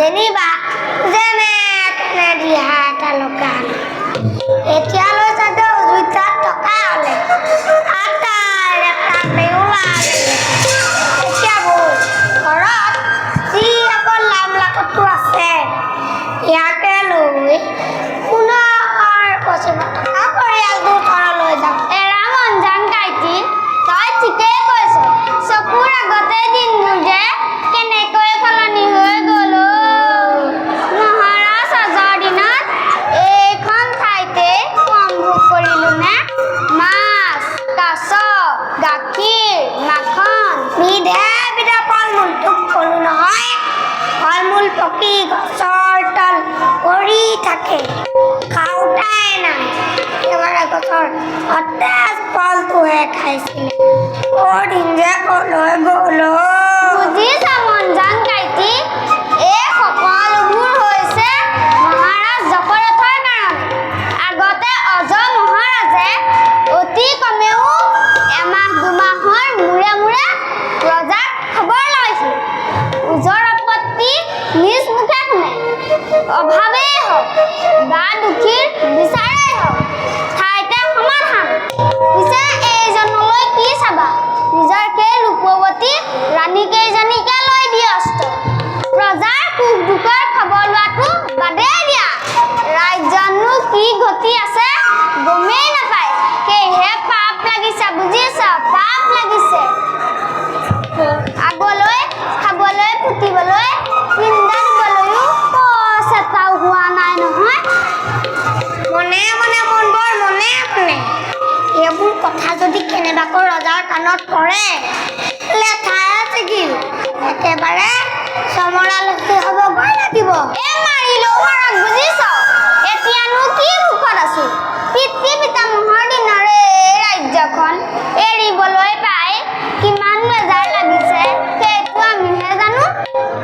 Geneva. ভোগ মাছ, কাছ, গাখীৰ, মাখন বিধে বিধে ফল মূল তোক কলো নহয় ফল মূল পকি গছৰ তল পৰি থাকে। খাওঁতাই নাই। একেবাৰে গছৰ সতেজ ফলটোহে খাইছিলে। বৰ যে কলৈ গ'ল ৰজাৰ কাণত পৰে। লেঠাই ছিগিল একেবাৰে চমৰা লক্ষী হ'বগৈ লাগিব। এই মাৰিলেও মাৰক বুজিছ? এতিয়ানো কি সুখত আছো? পিতৃ পিতামহৰ দিনৰে এই ৰাজ্যখন এৰিবলৈ পাই কিমান বেজাৰ লাগিছে, সেইটো আমিহে জানো।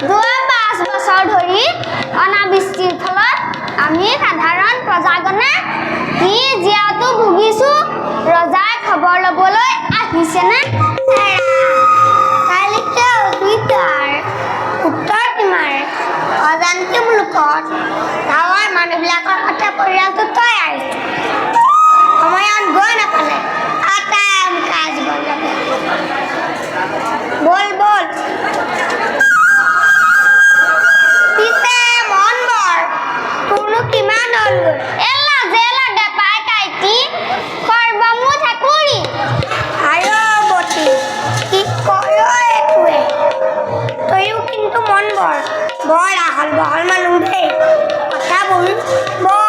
যোৱা পাঁচ বছৰ ধৰি অনাবৃষ্টিৰ ফলত আমি সাধাৰণ প্ৰজাগণে কি জীয়াটো ভুগিছো নিশানা কালিকা উদ্ভিদার উত্তৰ তোমাৰ অজান্তে মূলকত গাঁৱৰ মানুহবিলাকৰ কথা পৰিয়ালটোত বল। বল আহাল বহাল মানুষ কথা বল। বল।